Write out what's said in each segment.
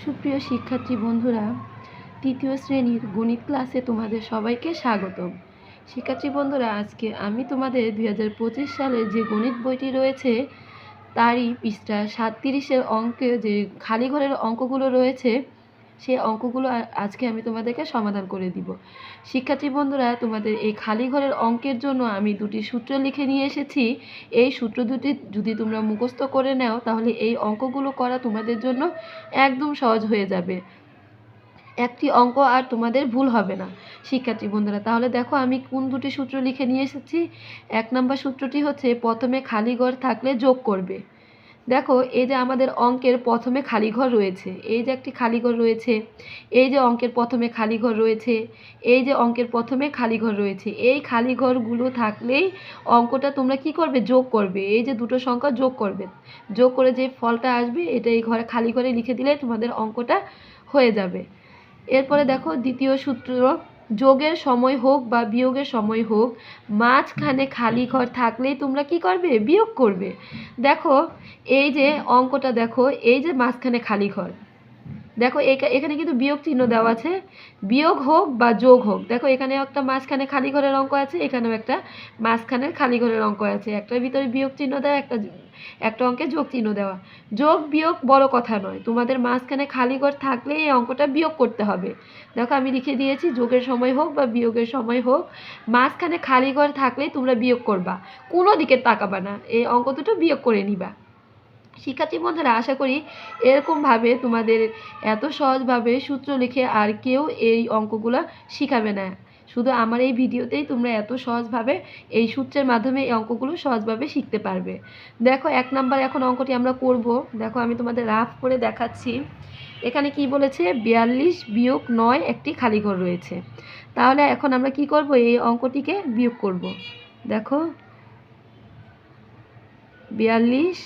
সুপ্রিয় শিক্ষার্থী বন্ধুরা, তৃতীয় শ্রেণির গণিত ক্লাসে তোমাদের সবাইকে স্বাগত। শিক্ষার্থী বন্ধুরা, আজকে আমি তোমাদের দুই হাজার পঁচিশ সালে যে গণিত বইটি রয়েছে, তারই পৃষ্ঠা সাতত্রিশের অঙ্কে যে খালি ঘরের অঙ্কগুলো রয়েছে সেই অঙ্কগুলো আজকে আমি তোমাদেরকে সমাধান করে দিব। শিক্ষার্থী বন্ধুরা, তোমাদের এই খালি ঘরের অঙ্কের জন্য আমি দুটি সূত্র লিখে নিয়ে এসেছি। এই সূত্র দুটি যদি তোমরা মুখস্থ করে নাও, তাহলে এই অঙ্কগুলো করা তোমাদের জন্য একদম সহজ হয়ে যাবে। একটি অঙ্ক আর তোমাদের ভুল হবে না। শিক্ষার্থী বন্ধুরা, তাহলে দেখো আমি কোন দুটি সূত্র লিখে নিয়ে এসেছি। এক নম্বর সূত্রটি হচ্ছে, প্রথমে খালি ঘর থাকলে যোগ করবে। দেখো, এই যে আমাদের অঙ্কের প্রথমে খালি ঘর রয়েছে, এই যে একটি খালি ঘর রয়েছে, এই যে অঙ্কের প্রথমে খালি ঘর রয়েছে, এই যে অঙ্কের প্রথমে খালি ঘর রয়েছে, এই খালি ঘরগুলো থাকলেই অঙ্কটা তোমরা কি করবে? যোগ করবে, এই যে দুটো সংখ্যা যোগ করবে, যোগ করে যে ফলটা আসবে, এটা এই ঘরে খালি ঘরে লিখে দিলে তোমাদের অঙ্কটা হয়ে যাবে। এরপরে দেখো দ্বিতীয় সূত্র যোগের সময় হোক বা বিয়োগের সময় হোক, মাঝখানে খালি ঘর থাকলেই তোমরা কি করবে? বিয়োগ করবে। দেখো, এই যে অঙ্কটা দেখো, এই যে মাঝখানে খালি ঘর। দেখো এখানে কিন্তু বিয়োগ চিহ্ন দেওয়া আছে। বিয়োগ হোক বা যোগ হোক, দেখো এখানে একটা মাঝখানে খালি ঘরের অঙ্ক আছে, এখানেও একটা মাঝখানের খালি ঘরের অঙ্ক আছে। একটার ভিতরে বিয়োগ চিহ্ন দেওয়া, একটা একটা অঙ্কে যোগ চিহ্ন দেওয়া। যোগ, বিয়োগ বড় কথা নয়, তোমাদের মাঝখানে খালি ঘর থাকলে এই অঙ্কটা বিয়োগ করতে হবে। দেখো আমি লিখে দিয়েছি, যোগের সময় হোক বা বিয়োগের সময় হোক, মাঝখানে খালি ঘর থাকলেই তোমরা বিয়োগ করবা। কোনো দিকে তাকাবা না, এই অঙ্ক দুটো বিয়োগ করে নিবা। শিক্ষার্থী বন্ধুরা, আশা করি এরকমভাবে তোমাদের এত সহজভাবে সূত্র লিখে আর কেউ এই অঙ্কগুলো শিখাবে না। শুধু আমার এই ভিডিওতেই তোমরা এত সহজভাবে এই সূত্রের মাধ্যমে এই অঙ্কগুলো সহজভাবে শিখতে পারবে। দেখো, এক নাম্বার এখন অঙ্কটি আমরা করব। দেখো, আমি তোমাদের রাফ করে দেখাচ্ছি। এখানে কি বলেছে? বিয়াল্লিশ বিয়োগ নয় একটি খালি ঘর রয়েছে। তাহলে এখন আমরা কি করব? এই অঙ্কটিকে বিয়োগ করব। দেখো, বিয়াল্লিশ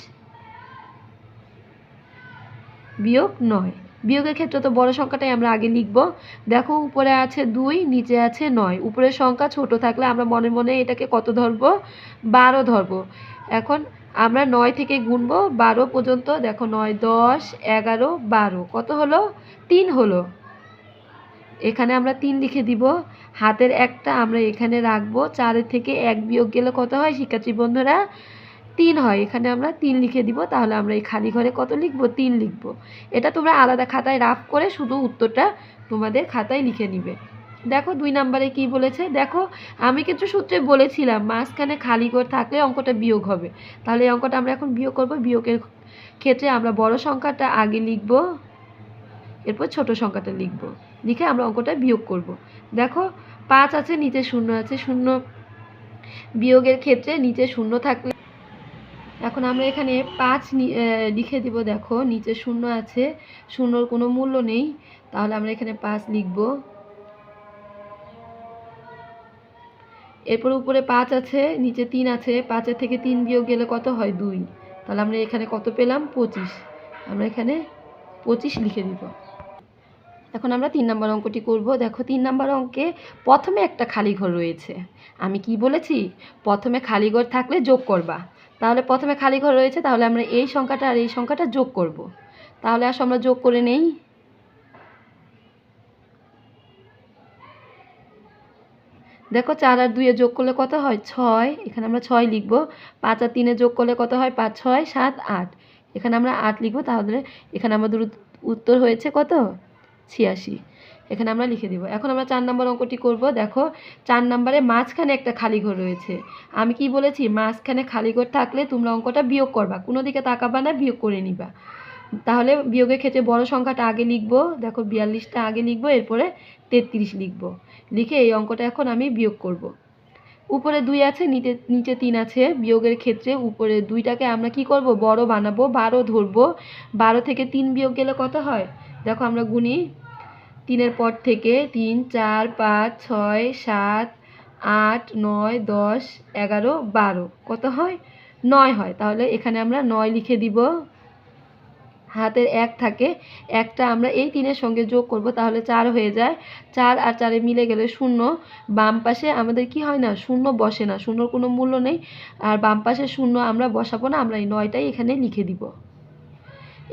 বিয়োগ নয়। বিয়োগের ক্ষেত্রে তো বড় সংখ্যাটাই আমরা আগে লিখব। দেখো, উপরে আছে দুই, নিচে আছে নয়। উপরের সংখ্যা ছোট থাকলে আমরা মনে মনে এটাকে কত ধরবো? বারো ধরবো। এখন আমরা নয় থেকে গুনবো। বারো পর্যন্ত, দেখো, নয়, দশ, এগারো, বারো। কত হলো? তিন হলো। এখানে আমরা তিন লিখে দিব। হাতের একটা আমরা এখানে রাখব। চারের থেকে এক বিয়োগ গেলে কত হয়? শিক্ষার্থী বন্ধুরা তিন হয়, এখানে আমরা তিন লিখে দিব, তাহলে আমরা এই খালি ঘরে কত লিখব? তিন লিখব। এটা তোমরা আলাদা খাতায় রাফ করে শুধু উত্তরটা তোমাদের খাতায় লিখে নিবে। দেখো দুই নাম্বারে কি বলেছে? দেখো, আমি কিন্তু সূত্রে বলেছিলাম, মাঝখানে খালি ঘর থাকলে অঙ্কটা বিয়োগ হবে। তাহলে এই অঙ্কটা আমরা এখন বিয়োগ করব। বিয়োগের ক্ষেত্রে আমরা বড় সংখ্যাটা আগে লিখব, এরপর ছোট সংখ্যাটা লিখব। লিখে আমরা অঙ্কটা বিয়োগ করব। দেখো, পাঁচ আছে, নিচে শূন্য আছে। শূন্য বিয়োগের ক্ষেত্রে নিচে শূন্য থাকলে এখন আমরা এখানে পাঁচ লিখে দিব, দেখো, নিচে শূন্য আছে, শূন্যর কোনো মূল্য নেই, তাহলে আমরা এখানে পাঁচ লিখব। এরপর উপরে পাঁচ আছে, নিচে তিন আছে পাঁচের থেকে তিন বিয়োগ গেলে কত হয়? দুই। তাহলে আমরা এখানে কত পেলাম? পঁচিশ। আমরা এখানে পঁচিশ লিখে দিব। এখন আমরা তিন নম্বর অঙ্কটি করব। দেখো, তিন নম্বর অঙ্কে প্রথমে একটা খালি ঘর রয়েছে। আমি কি বলেছি? প্রথমে খালি ঘর থাকলে যোগ করবা। তাহলে প্রথমে খালি ঘর রয়েছে, তাহলে আমরা এই সংখ্যাটা আর এই সংখ্যাটা যোগ করব। তাহলে আসো আমরা যোগ করে নেই। দেখো চার আর দুইয়ে যোগ করলে কত হয়? ছয়। এখানে আমরা ছয় লিখব। পাঁচ আর তিনে যোগ করলে কত হয়? পাঁচ, ছয়, সাত, আট। এখানে আমরা আট লিখব, তাহলে এখানে আমাদের উত- উত্তর হয়েছে কত? ছিয়াশি। এখানে আমরা লিখে দিব। এখন আমরা চার নম্বর অঙ্কটি করব। দেখো, চার নম্বরে মাঝখানে একটা খালি ঘর রয়েছে। আমি কি বলেছি? মাঝখানে খালি ঘর থাকলে তোমরা অঙ্কটা বিয়োগ করবা। কোনো দিকে তাকাবা না, বিয়োগ করে নিবা। তাহলে বিয়োগের ক্ষেত্রে বড় সংখ্যাটা আগে লিখব। দেখো, বিয়াল্লিশটা আগে লিখব, এরপরে তেত্রিশ লিখব। লিখে এই অঙ্কটা এখন আমি বিয়োগ করব। উপরে দুই আছে নিচে নিচে তিন আছে। বিয়োগের ক্ষেত্রে উপরে দুইটাকে আমরা কি করব? বড় বানাবো, বারো ধরবো। বারো থেকে তিন বিয়োগ গেলে কত হয়? দেখো, আমরা গুনি তিনের পর থেকে তিন, চার, পাঁচ, ছয়, সাত, আট, নয়, দশ, এগারো, বারো। কত হয়? নয় হয়। তাহলে এখানে আমরা নয় লিখে দিব। হাতের এক থাকে। একটা আমরা এই তিনের সঙ্গে যোগ করব, তাহলে চার হয়ে যায়। চার আর চারে মিলে গেলে শূন্য। বাম পাশে আমাদের কি হয় না? শূন্য বসে না। শূন্যর কোনো মূল্য নেই। আর বাম পাশে শূন্য আমরা বসাবো না। আমরা এই নয়টাই এখানে লিখে দিব।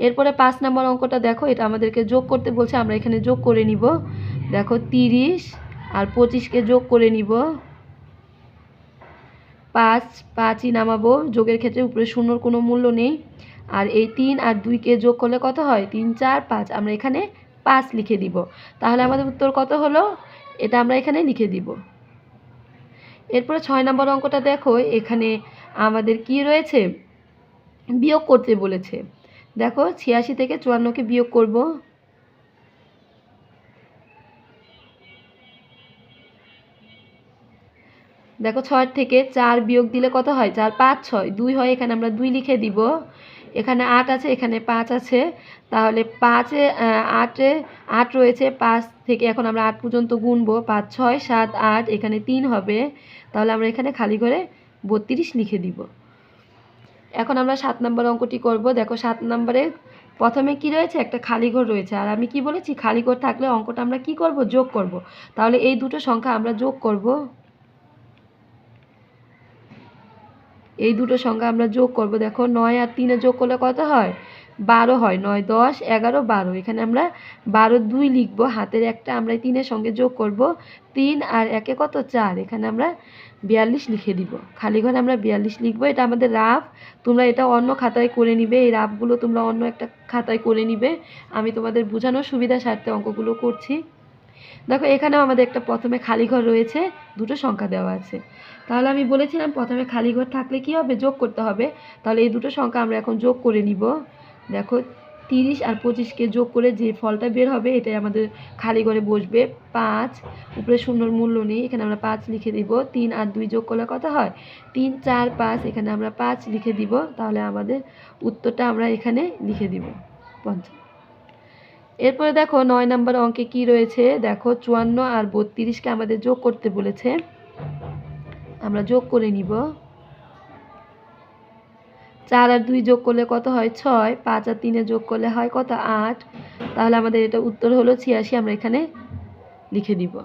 এরপরে পাঁচ নম্বর অঙ্কটা দেখো, এটা আমাদেরকে যোগ করতে বলছে, আমরা এখানে যোগ করে নিব। দেখো, তিরিশ আর পঁচিশকে যোগ করে নিব। পাঁচ, পাঁচই নামাবো, যোগের ক্ষেত্রে উপরে শূন্যর কোনো মূল্য নেই। আর এই তিন আর দুইকে যোগ করলে কত হয়? তিন, চার, পাঁচ, আমরা এখানে পাঁচ লিখে দিব। তাহলে আমাদের উত্তর কত হলো? এটা আমরা এখানে লিখে দিব। এরপরে ছয় নম্বর অঙ্কটা দেখো, এখানে আমাদের কি রয়েছে? বিয়োগ করতে বলেছে। দেখো, ছিয়াশি থেকে চুয়ান্নকে বিয়োগ করব। দেখো, ছয় থেকে চার বিয়োগ দিলে কত হয়? চার, পাঁচ, ছয়। দুই হয়, এখানে আমরা দুই লিখে দিব। এখানে আট আছে, এখানে পাঁচ আছে। তাহলে পাঁচে আটে আট রয়েছে, পাঁচ থেকে এখন আমরা আট পর্যন্ত গুনবো। পাঁচ, ছয়, সাত, আট, এখানে তিন হবে। তাহলে আমরা এখানে খালি করে বত্রিশ লিখে দিব। এখন আমরা সাত নম্বর অঙ্কটি করব। দেখো সাত নম্বরে প্রথমে কি রয়েছে? একটা খালি ঘর রয়েছে। আর আমি কি বলেছি? খালি ঘর থাকলে অঙ্কটা আমরা কি করব? যোগ করব। তাহলে এই দুটো সংখ্যা আমরা যোগ করব। এই দুটো সংখ্যা আমরা যোগ করব। দেখো নয় আর তিনে যোগ করলে কত হয়? বারো হয়, নয়, দশ, এগারো, বারো। এখানে আমরা বারো, দুই লিখব। হাতের একটা আমরা তিনের সঙ্গে যোগ করব। তিন আর একে কত? চার। এখানে আমরা বিয়াল্লিশ লিখে দিব। খালি ঘরে আমরা বিয়াল্লিশ লিখব। এটা আমাদের রাফ। তোমরা এটা অন্য খাতায় করে নিবে। এই রাফগুলো তোমরা অন্য একটা খাতায় করে নিবে। আমি তোমাদের বোঝানোর সুবিধা স্বার্থে অঙ্কগুলো করছি। দেখো, এখানেও আমাদের একটা প্রথমে খালি ঘর রয়েছে। দুটো সংখ্যা দেওয়া আছে। তাহলে আমি বলেছিলাম প্রথমে খালি ঘর থাকলে কি হবে? যোগ করতে হবে। তাহলে এই দুটো সংখ্যা আমরা এখন যোগ করে নিব। দেখো, তিরিশ আর পঁচিশকে যোগ করে যে ফলটা বের হবে, এটাই আমাদের খালি ঘরে বসবে। পাঁচ, উপরে শূন্যর মূল্য নেই, এখানে আমরা পাঁচ লিখে দিব। তিন আর দুই যোগ করলে কত হয়? তিন, চার, পাঁচ, এখানে আমরা পাঁচ লিখে দিব। তাহলে আমাদের উত্তরটা আমরা এখানে লিখে দিব। পঞ্চাশ। এরপরে দেখো, নয় নম্বর অঙ্কে কি রয়েছে? দেখো, চুয়ান্ন আর বত্রিশকে আমাদের যোগ করতে বলেছে। আমরা যোগ করে নিব। চার আর দুই যোগ করলে কত হয়? ছয়। পাঁচ আর তিনে যোগ করলে হয় কত? আট। তাহলে আমাদের এটা উত্তর হলো ছিয়াশি। আমরা এখানে লিখে দিব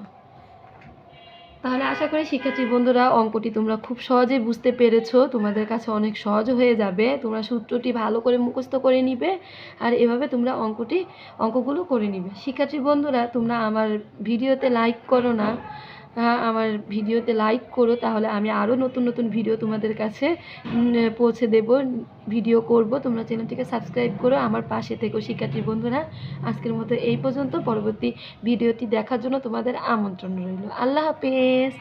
তাহলে আশা করি শিক্ষার্থী বন্ধুরা, অঙ্কটি তোমরা খুব সহজেই বুঝতে পেরেছ। তোমাদের কাছে অনেক সহজ হয়ে যাবে। তোমরা সূত্রটি ভালো করে মুখস্থ করে নিবে আর এভাবে তোমরা অঙ্কটি, অঙ্কগুলো করে নিবে। শিক্ষার্থী বন্ধুরা, তোমরা আমার ভিডিওতে লাইক করো না। আমার ভিডিওতে লাইক করো, তাহলে আমি আরও নতুন নতুন ভিডিও তোমাদের কাছে পৌঁছে দেব ভিডিও করব। তোমরা চ্যানেলটিকে সাবস্ক্রাইব করো, আমার পাশে থেকো শিক্ষার্থী বন্ধুরা। আজকের মতো এই পর্যন্ত, পরবর্তী ভিডিওটি দেখার জন্য তোমাদের আমন্ত্রণ রইল। আল্লাহ হাফেজ!